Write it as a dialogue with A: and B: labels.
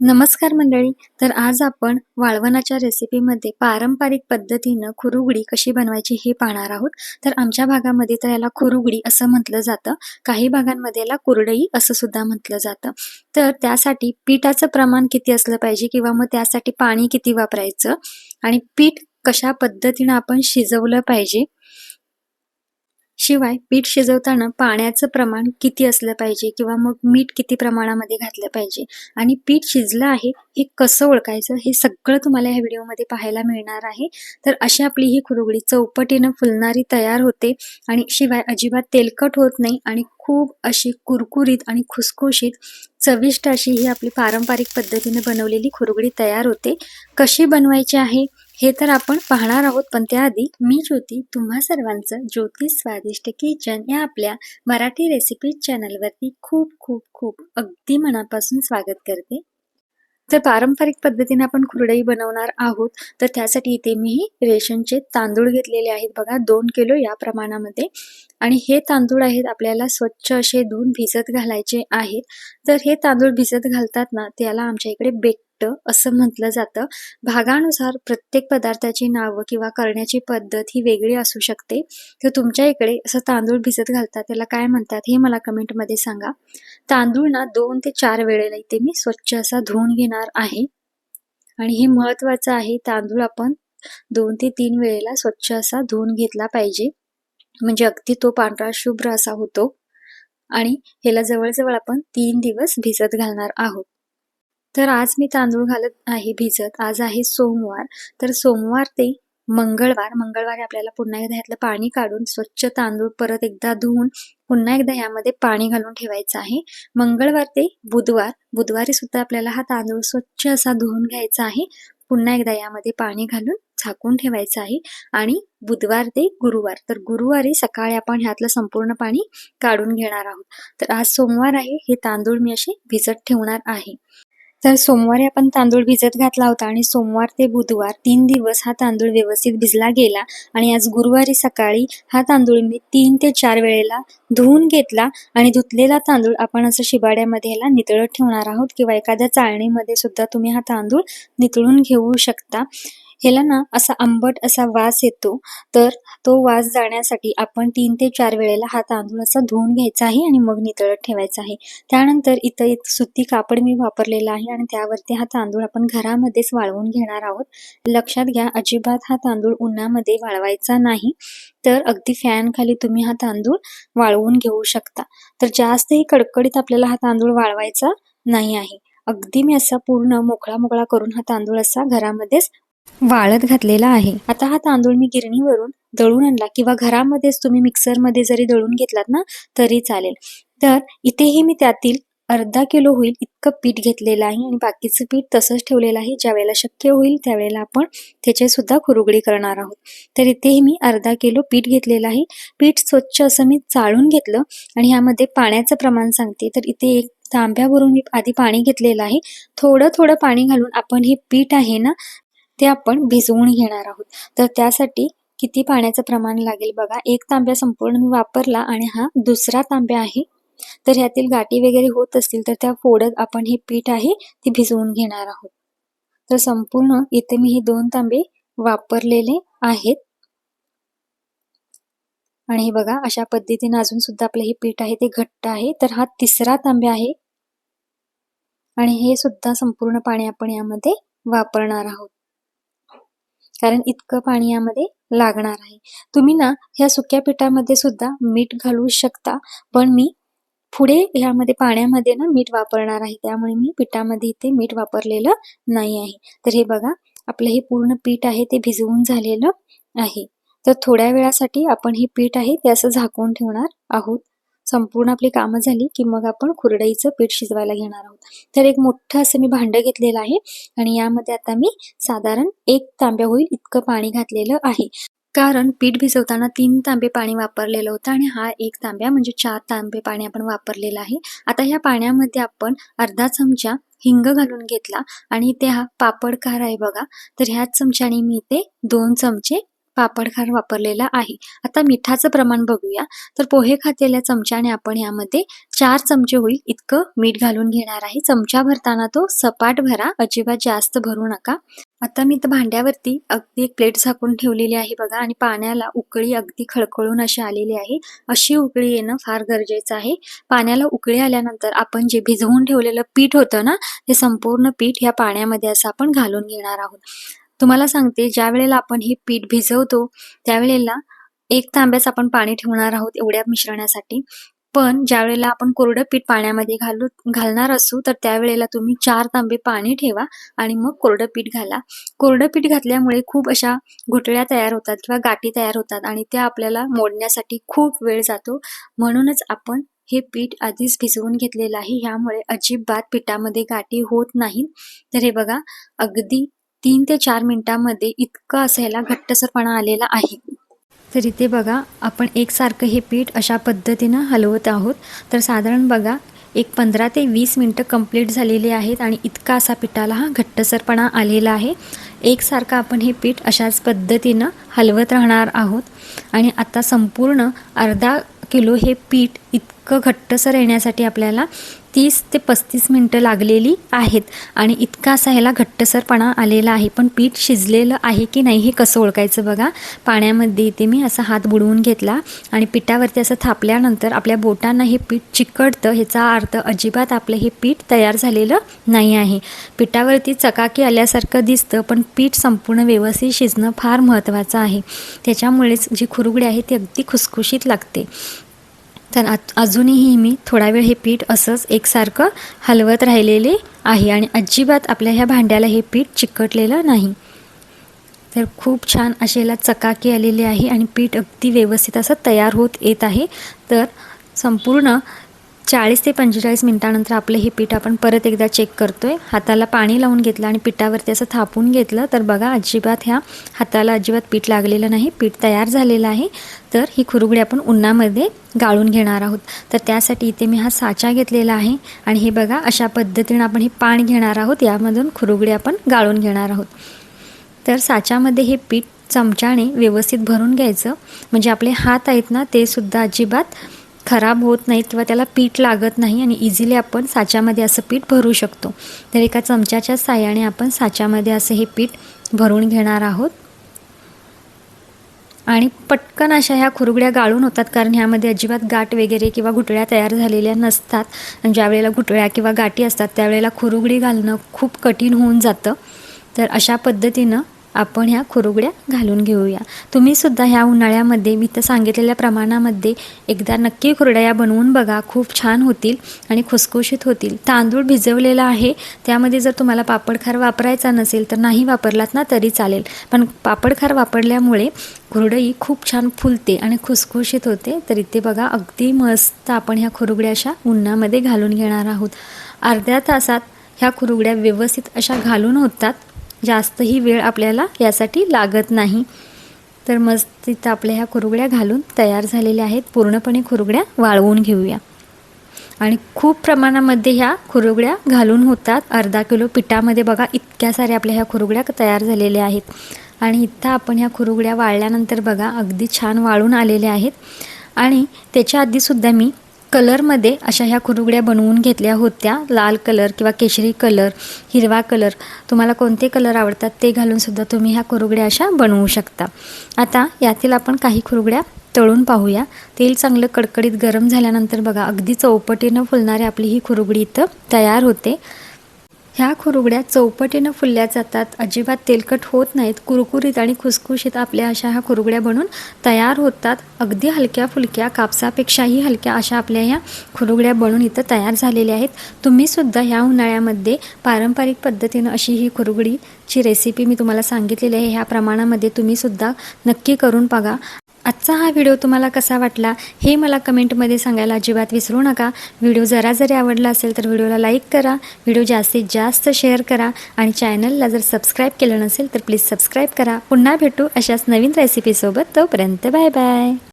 A: नमस्कार मंडळी तर आज आपण वाळवणाच्या रेसिपीमध्ये पारंपरिक पद्धतीनं खुरुगडी कशी बनवायची हे पाहणार आहोत. तर आमच्या भागामध्ये तर याला खुरुगडी असं म्हटलं जातं. काही भागांमध्ये याला कुरडई असं सुद्धा म्हटलं जातं. तर त्यासाठी पिठाचं प्रमाण किती असलं पाहिजे किंवा मग त्यासाठी पाणी किती वापरायचं आणि पीठ कशा पद्धतीनं आपण शिजवलं पाहिजे शिवाय पीठ शिजवताना पाण्याचं प्रमाण किती असलं पाहिजे किंवा मग मीठ किती प्रमाणामध्ये घातलं पाहिजे आणि पीठ शिजलं आहे हे कसं ओळखायचं हे सगळं तुम्हाला ह्या व्हिडिओमध्ये पाहायला मिळणार आहे. तर अशी आपली ही खुरुगडी चौपटीनं फुलणारी तयार होते आणि शिवाय अजिबात तेलकट होत नाही आणि खूप अशी कुरकुरीत आणि खुसखुशीत चविष्ट अशी ही आपली पारंपरिक पद्धतीने बनवलेली खुरगडी तयार होते. कशी बनवायची आहे? हे तर आपण पाहणार आहोत पण त्याआधी मी ज्योती तुम्हा सर्वांचं ज्योती स्वादिष्ट किचन या आपल्या मराठी रेसिपी चॅनलवरती खूप खूप खूप अगदी मनापासून स्वागत करते. तर पारंपरिक पद्धतीने आपण खुरडई बनवणार आहोत तर त्यासाठी इथे मी रेशनचे तांदूळ घेतलेले आहेत. बघा दोन किलो या प्रमाणामध्ये. आणि हे तांदूळ आहेत आपल्याला स्वच्छ असे धुवून भिजत घालायचे आहेत. तर हे तांदूळ भिजत घालतात ना त्याला आमच्या इकडे बेक असं म्हटलं जातं. भागानुसार प्रत्येक पदार्थाची नावं किंवा करण्याची पद्धत ही वेगळी असू शकते. तर तुमच्या इकडे असं तांदूळ भिजत घालतात त्याला काय म्हणतात हे मला कमेंटमध्ये सांगा. तांदूळ ना दोन ते चार वेळेला इथे मी स्वच्छ असा धुवून घेणार आहे. आणि हे महत्वाचं आहे तांदूळ आपण दोन ते तीन वेळेला स्वच्छ असा धुवून घेतला पाहिजे. म्हणजे अगदी तो पांढरा शुभ्र असा होतो. आणि ह्याला जवळजवळ आपण तीन दिवस भिजत घालणार आहोत. तर आज मी तांदूळ घालत आहे भिजत. आज आहे सोमवार. तर सोमवार ते मंगळवार. मंगळवारी आपल्याला पुन्हा एकदा ह्यातलं पाणी काढून स्वच्छ तांदूळ परत एकदा धुवून पुन्हा एकदा यामध्ये पाणी घालून ठेवायचं आहे. मंगळवार ते बुधवार. बुधवारी सुद्धा आपल्याला हा तांदूळ स्वच्छ असा धुवून घ्यायचा आहे. पुन्हा एकदा यामध्ये पाणी घालून झाकून ठेवायचं आहे. आणि बुधवार ते गुरुवार. तर गुरुवारी सकाळी आपण ह्यातलं संपूर्ण पाणी काढून घेणार आहोत. तर आज सोमवार आहे. हे तांदूळ मी असे भिजत ठेवणार आहे. तर सोमवारी आपण तांदूळ भिजत घातला होता आणि सोमवार ते बुधवार तीन दिवस हा तांदूळ व्यवस्थित भिजला गेला. आणि आज गुरुवारी सकाळी हा तांदूळ मी तीन ते चार वेळेला धुवून घेतला आणि धुतलेला तांदूळ आपण असं शिबाड्यामध्ये ह्याला नितळत ठेवणार आहोत किंवा एखाद्या चाळणीमध्ये सुद्धा तुम्ही हा तांदूळ नितळून घेऊ शकता. ह्याला ना असा आंबट असा वास येतो. तर तो वास जाण्यासाठी आपण तीन ते चार वेळेला हा तांदूळ असा धुवून घ्यायचा आहे आणि मग नितळत ठेवायचा आहे. त्यानंतर इथं एक सुती कापड मी वापरलेला आहे आणि त्यावरती हा तांदूळ आपण घरामध्येच वाळवून घेणार आहोत. लक्षात घ्या अजिबात हा तांदूळ उन्हामध्ये वाळवायचा नाही. तर अगदी फॅन खाली तुम्ही हा तांदूळ वाळवून घेऊ शकता. तर जास्तही कडकडीत आपल्याला हा तांदूळ वाळवायचा नाही आहे. अगदी मी असा पूर्ण मोकळा मोकळा करून हा तांदूळ असा घरामध्येच वाळत घातलेला आहे. आता हा तांदूळ मी गिरणीवरून दळून आणला किंवा घरामध्येच तुम्ही मिक्सरमध्ये जरी दळून घेतलात ना तरी चालेल. तर इथेही मी त्यातील अर्धा किलो होईल इतकं पीठ घेतलेलं आहे आणि बाकीचं पीठ तसंच ठेवलेलं आहे. ज्या वेळेला शक्य होईल त्यावेळेला आपण त्याचे सुद्धा खुरुगडी करणार आहोत. तर इथेही मी अर्धा किलो पीठ घेतलेलं आहे. पीठ स्वच्छ असं मी चाळून घेतलं आणि ह्यामध्ये पाण्याचं प्रमाण सांगते. तर इथे एक तांब्यावरून मी आधी पाणी घेतलेलं आहे. थोडं थोडं पाणी घालून आपण हे पीठ आहे ना ते आपण भिजवून घेणार आहोत. तर त्यासाठी किती पाण्याचं प्रमाण लागेल बघा. एक तांब्या संपूर्ण मी वापरला आणि हा दुसरा तांब्या आहे. तर ह्यातील गाठी वगैरे होत असतील तर त्या फोडत आपण हे पीठ आहे ते भिजवून घेणार आहोत. तर संपूर्ण इथे मी हे दोन तांबे वापरलेले आहेत. आणि हे बघा अशा पद्धतीने अजून सुद्धा आपलं हे पीठ आहे ते घट्ट आहे. तर हा तिसरा तांब्या आहे. आणि हे सुद्धा संपूर्ण पाणी आपण यामध्ये वापरणार आहोत. कारण इतकं पाणी यामध्ये लागणार आहे. तुम्ही ना ह्या सुक्या पिठामध्ये सुद्धा मीठ घालू शकता पण मी पुढे ह्यामध्ये पाण्यामध्ये ना मीठ वापरणार आहे. त्यामुळे मी पिठामध्ये इथे मीठ वापरलेलं नाही आहे. तर हे बघा आपलं हे पूर्ण पीठ आहे ते भिजवून झालेलं आहे. तर थोड्या वेळासाठी आपण हे पीठ आहे ते असं झाकून ठेवणार आहोत. संपूर्ण आपली कामं झाली की मग आपण खुरडईचं पीठ शिजवायला घेणार आहोत. तर एक मोठं असं मी भांडं घेतलेलं आहे आणि यामध्ये आता मी साधारण एक तांब्या होईल इतकं पाणी घातलेलं आहे. कारण पीठ भिजवताना तीन तांबे पाणी वापरलेलं होतं आणि हा एक तांब्या म्हणजे चार तांबे पाणी आपण वापरलेलं आहे. आता ह्या पाण्यामध्ये आपण अर्धा चमचा हिंग घालून घेतला आणि ते हा पापड कार आहे बघा. तर ह्याच चमच्याने मी इथे दोन चमचे पापड खार वापरलेला आहे. आता मिठाचं प्रमाण बघूया. तर पोहे खातेल्या चमच्याने आपण यामध्ये चार चमचे होईल इतकं मीठ घालून घेणार आहे. चमचा भरताना तो सपाट भरा. अजिबात जास्त भरू नका. आता मी तर भांड्यावरती अगदी एक प्लेट झाकून ठेवलेली आहे बघा. आणि पाण्याला उकळी अगदी खळखळून अशी आलेली आहे. अशी उकळी येणं फार गरजेचं आहे. पाण्याला उकळी आल्यानंतर आपण जे भिजवून ठेवलेलं पीठ होतं ना ते संपूर्ण पीठ या पाण्यामध्ये असं आपण घालून घेणार आहोत. तुम्हाला सांगते ज्या वेळेला आपण हे पीठ भिजवतो त्यावेळेला एक तांब्याच आपण पाणी ठेवणार आहोत एवढ्या मिश्रणासाठी. पण ज्या वेळेला आपण कोरडं पीठ पाण्यामध्ये घालू घालणार असू तर त्यावेळेला तुम्ही चार तांबे पाणी ठेवा आणि मग कोरडं पीठ घाला. कोरडं पीठ घातल्यामुळे खूप अशा घुटळ्या तयार होतात किंवा गाठी तयार होतात आणि त्या आपल्याला मोडण्यासाठी खूप वेळ जातो. म्हणूनच आपण हे पीठ आधीच भिजवून घेतलेलं आहे. ह्यामुळे अजिबात पिठामध्ये गाठी होत नाहीत तर हे बघा अगदी तीन ते चार मिनिटांमध्ये इतकं असं ह्याला घट्टसरपणा आलेला आहे. तर इथे बघा आपण एकसारखं हे पीठ अशा पद्धतीनं हलवत आहोत. तर साधारण बघा एक पंधरा ते वीस मिनटं कंप्लीट झालेली आहेत आणि इतका असा पिठाला हा घट्टसरपणा आलेला आहे. एकसारखं आपण हे पीठ अशाच पद्धतीनं हलवत राहणार आहोत. आणि आता संपूर्ण अर्धा किलो हे पीठ इतकं घट्टसर येण्यासाठी आपल्याला तीस ते पस्तीस मिनटं लागलेली आहेत. आणि इतका असा ह्याला घट्टसरपणा आलेला आहे. पण पीठ शिजलेलं आहे की नाही हे कसं ओळखायचं बघा. पाण्यामध्ये इथे मी असा हात बुडवून घेतला आणि पिठावरती असं थापल्यानंतर आपल्या बोटांना हे पीठ चिकटतं. ह्याचा अर्थ अजिबात आपलं हे पीठ तयार झालेलं नाही आहे. पिठावरती चकाकी आल्यासारखं दिसतं पण पीठ संपूर्ण व्यवस्थित शिजणं फार महत्त्वाचं आहे. त्याच्यामुळेच जी खुरुगडी आहे ती अगदी खुसखुशीत लागते. तर अजूनही मी थोडा वेळ हे पीठ असंच एकसारखं हलवत राहिलेले आहे आणि अजिबात आपल्या ह्या भांड्याला हे पीठ चिकटलेलं नाही. तर खूप छान असेला चकाकी आलेली आहे आणि पीठ अगदी व्यवस्थित असं तयार होत येत आहे. तर संपूर्ण चाळीस ते पंचेचाळीस मिनटानंतर आपलं हे पीठ आपण परत एकदा चेक करतोय. हाताला पाणी लावून घेतलं आणि पिठावरती असं थापून घेतलं तर बघा अजिबात ह्या हाताला अजिबात पीठ लागलेलं नाही. पीठ तयार झालेलं आहे. तर ही खुरुगडी आपण उन्हामध्ये गाळून घेणार आहोत. तर त्यासाठी इथे मी हा साचा घेतलेला आहे आणि हे बघा अशा पद्धतीनं आपण हे पाणी घेणार आहोत. यामधून खुरुगडी आपण गाळून घेणार आहोत. तर साच्यामध्ये हे पीठ चमच्याने व्यवस्थित भरून घ्यायचं. म्हणजे आपले हात आहेत ना ते सुद्धा अजिबात खराब होत नाहीत किंवा त्याला पीठ लागत नाही आणि इझिली आपण साच्यामध्ये असं पीठ भरू शकतो. तर एका चमच्याच्या साह्याने आपण साच्यामध्ये असं हे पीठ भरून घेणार आहोत. आणि पटकन अशा ह्या खुरगड्या गाळून होतात कारण ह्यामध्ये अजिबात गाठ वगैरे किंवा गुटळ्या तयार झालेल्या नसतात. आणि ज्यावेळेला गुटळ्या किंवा गाठी असतात त्यावेळेला खुरुगडी घालणं खूप कठीण होऊन जातं. तर अशा पद्धतीनं आपण ह्या खुरुगड्या घालून घेऊया. तुम्ही सुद्धा ह्या उन्हाळ्यामध्ये मी तर सांगितलेल्या प्रमाणामध्ये एकदा नक्की खुरड्या बनवून बघा. खूप छान होतील आणि खुसखुशीत होतील. तांदूळ भिजवलेला आहे. त्यामध्ये जर तुम्हाला पापडखार वापरायचा नसेल तर नाही वापरलात ना तरी चालेल. पण पापडखार वापरल्यामुळे खुरडई खूप छान फुलते आणि खुसखुशीत होते. तर इथे बघा अगदी मस्त आपण ह्या खुरुगड्या अशा उन्हामध्ये घालून घेणार आहोत. अर्ध्या तासात ह्या खुरुगड्या व्यवस्थित अशा घालून होतात. जास्तही वेळ आपल्याला यासाठी लागत नाही. तर मस्त तिथं आपल्या ह्या खुरुगड्या घालून तयार झालेल्या आहेत. पूर्णपणे खुरुगड्या वाळवून घेऊया. आणि खूप प्रमाणामध्ये ह्या खुरुगड्या घालून होतात. अर्धा किलो पिठामध्ये बघा इतक्या साऱ्या आपल्या ह्या खुरुगड्या तयार झालेल्या आहेत. आणि इथं आपण ह्या खुरुगड्या वाळल्यानंतर बघा अगदी छान वाळून आलेल्या आहेत. आणि त्याच्या आधीसुद्धा मी कलरमध्ये अशा ह्या खुरुगड्या बनवून घेतल्या होत्या. लाल कलर किंवा केशरी कलर हिरवा कलर. तुम्हाला कोणते कलर आवडतात ते घालूनसुद्धा तुम्ही ह्या खुरुगड्या अशा बनवू शकता. आता यातील आपण काही खुरुगड्या तळून पाहूया. तेल चांगलं कडकडीत गरम झाल्यानंतर बघा अगदी चौपटीनं फुलणारी आपली ही खुरुगडी इथं तयार होते. ह्या खुरुगड्या चौपटीनं फुलल्या जातात. अजिबात तेलकट होत नाहीत. कुरकुरीत आणि खुसखुशीत आपल्या अशा ह्या खुरुगड्या बनून तयार होतात. अगदी हलक्या फुलक्या कापसापेक्षाही हलक्या अशा आपल्या ह्या खुरुगड्या बनून इथं तयार झालेल्या आहेत. तुम्हीसुद्धा ह्या उन्हाळ्यामध्ये पारंपरिक पद्धतीनं अशी ही खुरुगडीची रेसिपी मी तुम्हाला सांगितलेली आहे. ह्या प्रमाणामध्ये तुम्हीसुद्धा नक्की करून बघा. आजचा हा व्हिडिओ तुम्हाला कसा वाटला हे मला कमेंटमध्ये सांगायला अजिबात विसरू नका. व्हिडिओ जरा जरी आवडला असेल तर व्हिडिओला लाईक करा व्हिडिओ जास्तीत जास्त शेअर करा आणि चॅनलला जर सबस्क्राईब केलं नसेल तर प्लीज सबस्क्राईब करा. पुन्हा भेटू अशाच नवीन रेसिपीसोबत तोपर्यंत बाय बाय.